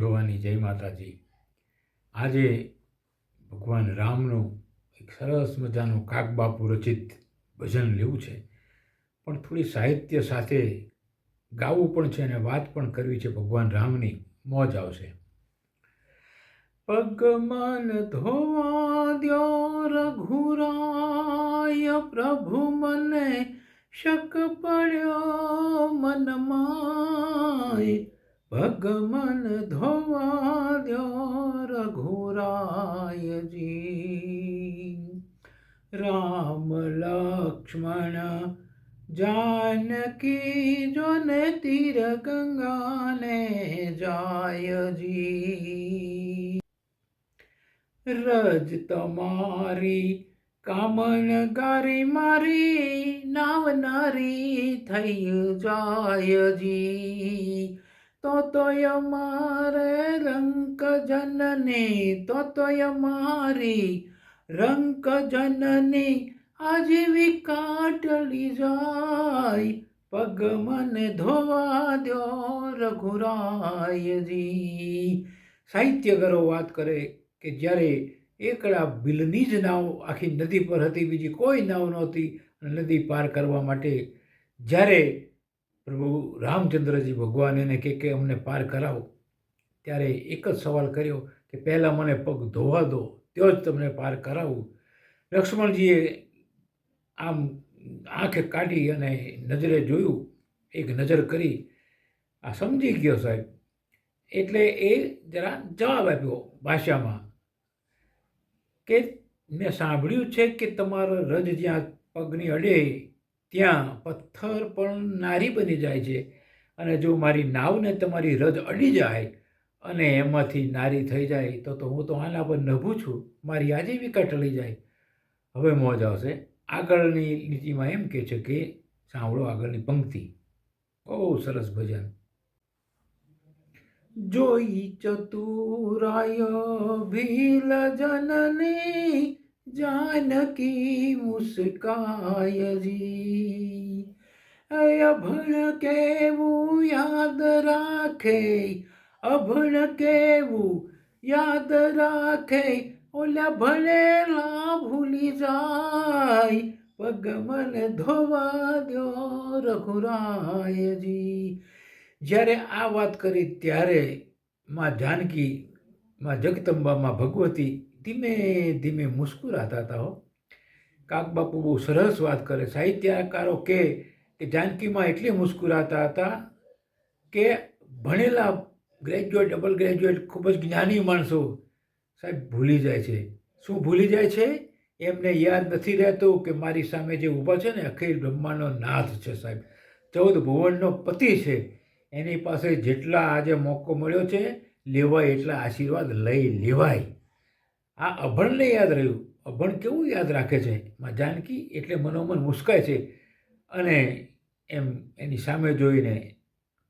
ભગવાનની જય માતાજી. આજે ભગવાન રામનું એક સરસ મજાનું કાગબાપુ રચિત ભજન લેવું છે. પણ થોડી સાહિત્ય સાથે ગાવું પણ છે અને વાત પણ કરવી છે ભગવાન રામની, મોજ આવશે. પગ મન ધોવા દ્યો રઘુરાય, પ્રભુ મને શક પડ્યો મનમાય મન ધોવા દ્યો રઘુરાયજી. રામ લક્ષ્મણ જાનકી જોને તીર ગંગાને જાયજી. રજ તમારી કામણ ગારી મારી નાવનારી થઈ જાયજી. તો તોય મારે રંક જનની તો તોય મારી રંક જનની આજીવિકા ટળી જાય. પગ મને ધોવા દો રઘુરાયજી. સાહિત્યકારો વાત કરે કે જ્યારે એકડા બિલની જ નાવ આખી નદી પર હતી, બીજી કોઈ નાવ નહોતી નદી પાર કરવા માટે જ્યારે પ્રભુ રામચંદ્રજી ભગવાન એને કે કે અમને પાર કરાવો. ત્યારે એક જ સવાલ કર્યો કે પહેલાં મને પગ ધોવા દો, તો જ તમને પાર કરાવું. લક્ષ્મણજીએ આમ આંખે કાઢી અને નજરે જોયું, એક નજર કરી. આ સમજી ગયો સાહેબ. એટલે એ જરા જવાબ આપ્યો ભાષામાં કે મેં સાંભળ્યું છે કે તમારો રજ જ્યાં પગની અડે ત્યાં પથ્થર પણ નારી બની જાય છે. અને જો મારી નાવને તમારી રજ અડી જાય અને એમાંથી નારી થઈ જાય તો તો હું તો આના પર નભું છું. મારી આજીવિકા ટળી જાય. હવે મોજ આવશે. આગળની લીટીમાં એમ કહે છે કે સાંભળો આગળની પંક્તિ. બહુ સરસ ભજન. જોઈ ચતુરાય ભીલ જનની જાનકી મુસ્કાયજી અભણ કેવું યાદ રાખે અભણ કેવું યાદ રાખે ઓલા ભણેલા ભૂલી જાય પગ મને ધોવા દો રઘુરાયજી જ્યારે આ વાત કરી ત્યારે માં જાનકી માં જગદંબા માં ભગવતી ધીમે ધીમે મુસ્કુરાતા હતા હો. કાકબાપુ બહુ સરસ વાત કરે. સાહિત્યકારો કે જાનકીમાં એટલી મુસ્કુરાતા હતા કે ભણેલા ગ્રેજ્યુએટ ડબલ ગ્રેજ્યુએટ ખૂબ જ જ્ઞાની માણસો સાહેબ ભૂલી જાય છે. શું ભૂલી જાય છે? એમને યાદ નથી રહેતું કે મારી સામે જે ઊભા છે ને, અખિલ બ્રહ્માનો નાથ છે સાહેબ. ચૌદ ભુવનનો પતિ છે. એની પાસે જેટલા આજે મોકો મળ્યો છે, લેવાય એટલા આશીર્વાદ લઈ લેવાય. આ અભણને યાદ રહ્યું. અભણ કેવું યાદ રાખે છે? માં જાનકી એટલે મનોમન મુસ્કાય છે અને એમ એની સામે જોઈને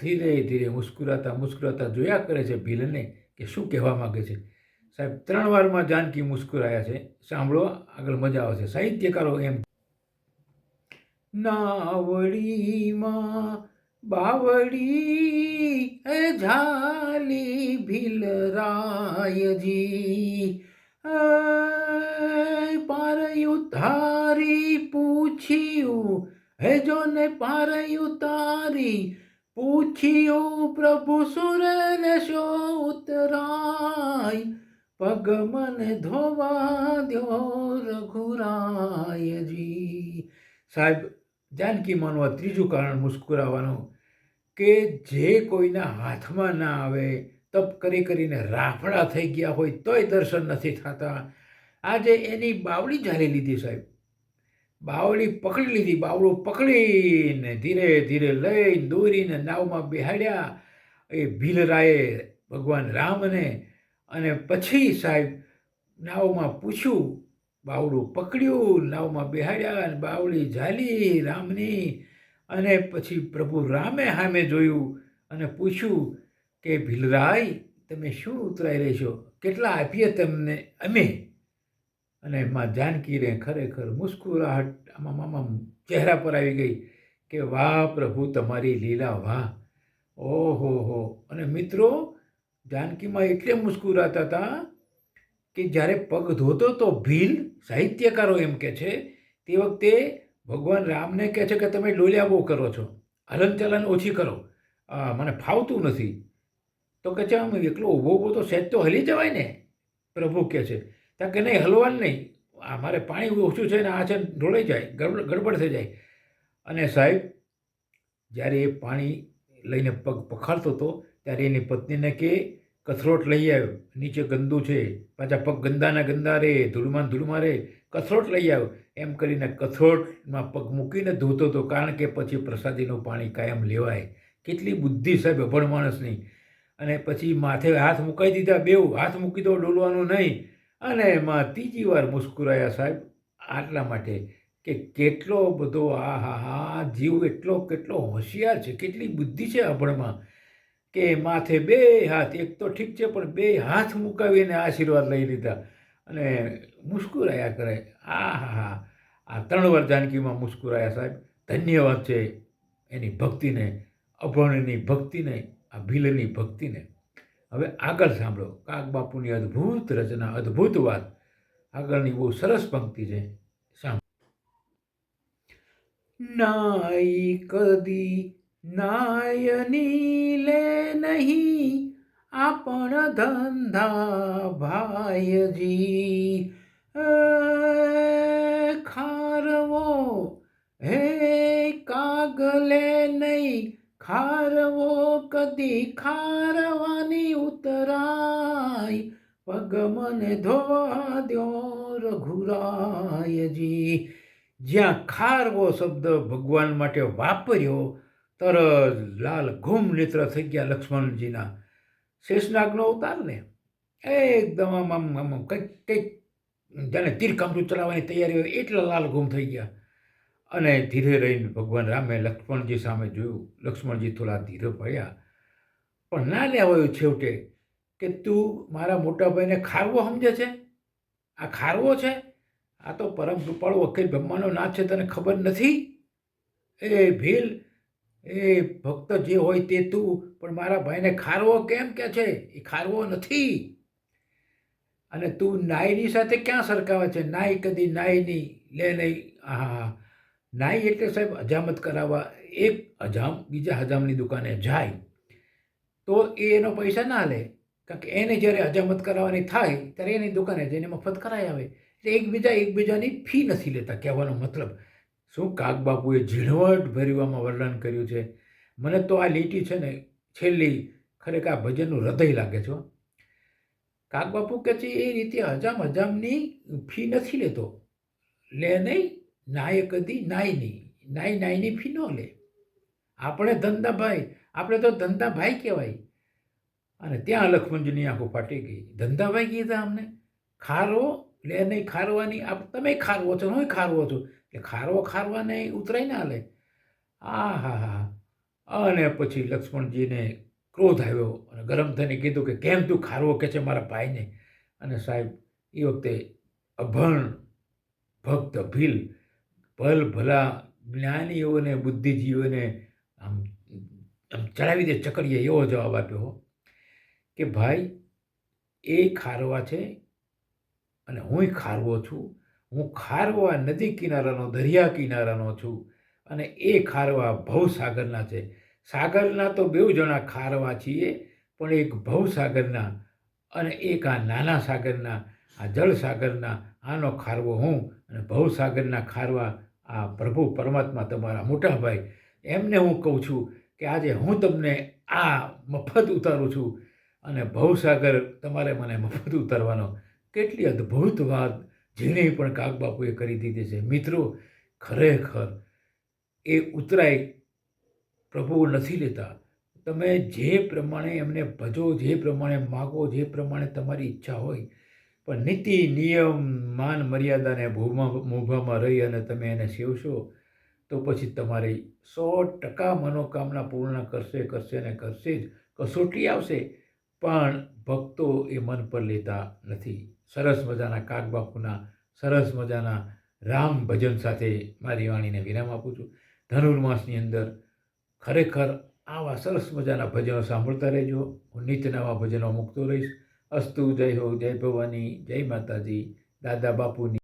ધીરે ધીરે મુસ્કુરાતા મુસ્કુરાતા જોયા કરે છે ભીલને કે શું કહેવા માગે છે? સાહેબ, ત્રણ વારમાં જાનકી મુસ્કુરાયા છે. સાંભળો, આગળ મજા આવશે. સાહિત્યકારો એમ નાવડીમાં બાવડી ઝાલી ભીલરાયજી. પારયું તારી પૂછ્યું. હે જો ને પારયું તારી પૂછ્યું. પ્રભુ સુરને શો ઉતરાય? પગ મને ધોવા દ્યો રઘુરાયજી સાહેબ, જાનકી માનવા ત્રીજું કારણ મુસ્કુરાવાનું કે જે કોઈના હાથમાં ના આવે તપ કરી કરીને રાફડા થઈ ગયા હોય તોય દર્શન નથી થતા. આજે એની બાવળી ઝાલી લીધી સાહેબ. બાવળી પકડી લીધી, બાવળું પકડીને ધીરે ધીરે લઈ દોરીને નાવમાં બેહાડ્યા. એ ભીલરાએ ભગવાન રામને અને પછી સાહેબ નાવમાં પૂછ્યું, બાવળું પકડ્યું, નાવમાં બેહાડ્યા અને બાવળી ઝાલી રામની અને પછી પ્રભુ રામે સામે જોયું અને પૂછ્યું કે ભીલરાય, તમે શું ઉતરાઈ રહેશો કેટલા આપીએ તમને અમે? અને માં જાનકીને ખરેખર મુસ્કુરાહટ આમાં મામા ચહેરા પર આવી ગઈ કે વાહ પ્રભુ તમારી લીલા વાહ. ઓહો હો. અને મિત્રો, જાનકીમાં એટલે મુસ્કુરાતા હતા કે જ્યારે પગ ધોતો તો ભીલ સાહિત્યકારો એમ કે છે, તે વખતે ભગવાન રામને કહે છે કે તમે ડોલિયા બહુ કરો છો. હલનચલન ઓછી કરો. મને ફાવતું નથી. તો કે છે આમ એકલો ઊભો ઊભો તો સહેજ તો હલી જવાય ને? પ્રભુ કહે છે. ત્યાં કે, નહીં, હલવાનું નહીં. આ મારે પાણી ઓછું છે ને, આ છે ઢોળાઈ જાય ગડબડ થઈ જાય. અને સાહેબ, જ્યારે એ પાણી લઈને પગ પખાડતો હતો, ત્યારે એની પત્નીને કે, કથરોટ લઈ આવ્યો, નીચે ગંદુ છે, પાછા પગ ગંદાના ગંદા રે, ધૂળમાં ધૂળમાં રે, કથરોટ લઈ આવ્યો. એમ કરીને કથરોટમાં પગ મૂકીને ધોતો હતો કારણ કે પછી પ્રસાદીનું પાણી કાયમ લેવાય. કેટલી બુદ્ધિ સાહેબ, અભણ માણસની. અને પછી માથે હાથ મુકાઈ દીધા બેઉ, હાથ મૂકી દો ડોલવાનું નહીં. અને એમાં ત્રીજી વાર મુસ્કુરાયા સાહેબ આટલા માટે કે કેટલો બધો આ હા હા, જીવ એટલો કેટલો હોશિયાર છે, કેટલી બુદ્ધિ છે અભણમાં કે માથે બે હાથ, એક તો ઠીક છે પણ બે હાથ મુકાવીને આશીર્વાદ લઈ લીધા. અને મુસ્કુરાયા કરે આ હા હા. આ ત્રણ વાર જાનકીમાં મુસ્કુરાયા સાહેબ. ધન્યવાદ છે એની ભક્તિને, અભણની ભક્તિને આ ભીલની ભક્તિને. હવે આગળ સાંભળો કાક બાપુની અદ્ભુત રચના, અદ્ભુત વાત. આગળની બહુ સરસ પંક્તિ છે, સાંભળો. નાઈ કદી નાયની લે નહીં, આપણ ધંધા ભાઈજી ખારવો, હે કાગલે નહીં ખારવો કદી ખારવાની ઉતરાય. પગ મને ધોવા દ્યો રઘુરાયજી. જ્યાં ખારવો શબ્દ ભગવાન માટે વાપર્યો, તરત લાલ ઘૂમ નેત્ર થઈ ગયા લક્ષ્મણજીના. શેષનાગનો અવતાર ને. એકદમ આમ આમ આમ કંઈક કંઈક જાણે તીરકામઠું ચલાવવાની તૈયારી હોય, એટલા લાલ ઘૂમ થઈ ગયા. અને ધીરે રહીને ભગવાન રામે લક્ષ્મણજી સામે જોયું. લક્ષ્મણજી થોડા ધીરે પડ્યા. પણ ના લેવાયું છેવટે, કે તું મારા મોટા ભાઈને ખારવો સમજે છે? આ ખારવો છે? આ તો પરમ કૃપાળુ વકીલ બ્રહ્માનો નાથ છે, તને ખબર નથી? એ ભીલ, એ ભક્ત જે હોય તે તું, પણ મારા ભાઈને ખારવો કેમ કે છે? એ ખારવો નથી. અને તું નાઈની સાથે ક્યાં સરખાવે છે? નાઈ કદી નાઈની લે નહીં. હા નાઈ એટલે સાહેબ હજામત કરાવવા, એક હજામ બીજા હજામની દુકાને જાય, તો એ એનો પૈસા ના લે. કારણ કે એને જ્યારે હજામત કરાવવાની થાય, ત્યારે એની દુકાને જઈને મફત કરાવી આવે. એટલે એકબીજા એકબીજાની ફી નથી લેતા, કહેવાનો મતલબ. શું કાગબાપુએ ઝીણવટ ભર્યુંમાં વર્ણન કર્યું છે? મને તો આ લીટી છે ને, છેલ્લી ખરેખર આ ભજનનું હૃદય લાગે છે. કાગબાપુ કે છે એ રીતે હજામ હજામની ફી નથી લેતો. લે નહીં નાય કદી નાય નહીં નાય નાયની ફી ન લે. આપણે ધંધાભાઈ, આપણે તો ધંધાભાઈ કહેવાય. અને ત્યાં લખમંજની આંખો ફાટી ગઈ. ધંધાભાઈ કીધા અમને, ખારો? લે નહીં, ખારવાની આપ, તમે ખારવો છો હું ખારવો છું. એટલે ખારવો ખારવાને ઉતરાય ના લે. આ હા હા. અને પછી લક્ષ્મણજીને ક્રોધ આવ્યો અને ગરમ થઈને કીધું કે, કેમ તું ખારવો કે છે મારા ભાઈને? અને સાહેબ, એ વખતે અભણ ભક્ત ભીલ ભલ ભલા જ્ઞાનીઓને, બુદ્ધિજીવીઓને આમ આમ ચડાવી દે ચકડીએ એવો જવાબ આપ્યો કે ભાઈ, એ ખારવા છે અને હુંય ખારવો છું. હું ખારવા નદી કિનારાનો, દરિયા કિનારાનો છું અને એ ખારવા ભવસાગરના છે. સાગરના તો બેઉ જણા ખારવા છીએ, પણ એક ભવસાગરના અને એક આ નાના સાગરના, આ જળસાગરના આનો ખારવો હું અને ભવસાગરના ખારવા આ પ્રભુ પરમાત્મા તમારા મોટા ભાઈ, એમને હું કહું છું કે આજે હું તમને આ મફત ઉતારું છું અને ભવસાગર તમારે મને મફત ઉતારવાનો કેટલી અદ્ભુત વાત જેને પણ કાગબાપુએ કરી દીધી છે. મિત્રો, ખરેખર એ ઉતરાય પ્રભુ નથી લેતા. તમે જે પ્રમાણે એમને ભજો, જે પ્રમાણે માગો, જે પ્રમાણે તમારી ઈચ્છા હોય પણ નીતિ, નિયમ, માન, મર્યાદાને ભૂમાં મોભામાં રહી અને તમે એને સેવશો, તો પછી તમારી સો ટકા મનોકામના પૂર્ણ કરશે કરશે ને કરશે જ. કસોટી આવશે, પણ ભક્તો એ મન પર લેતા નથી. સરસ મજાના કાગબાપુના, સરસ મજાના રામ ભજન સાથે મારી વાણીને વિરામ આપું છું. ધનુર્માસની અંદર ખરેખર આવા સરસ મજાના ભજનો સાંભળતા રહેજો. હું નિત્ય નવા ભજનો મૂકતો રહીશ. અસ્તુ જય હો જય ભવાની જય માતાજી દાદા બાપુની.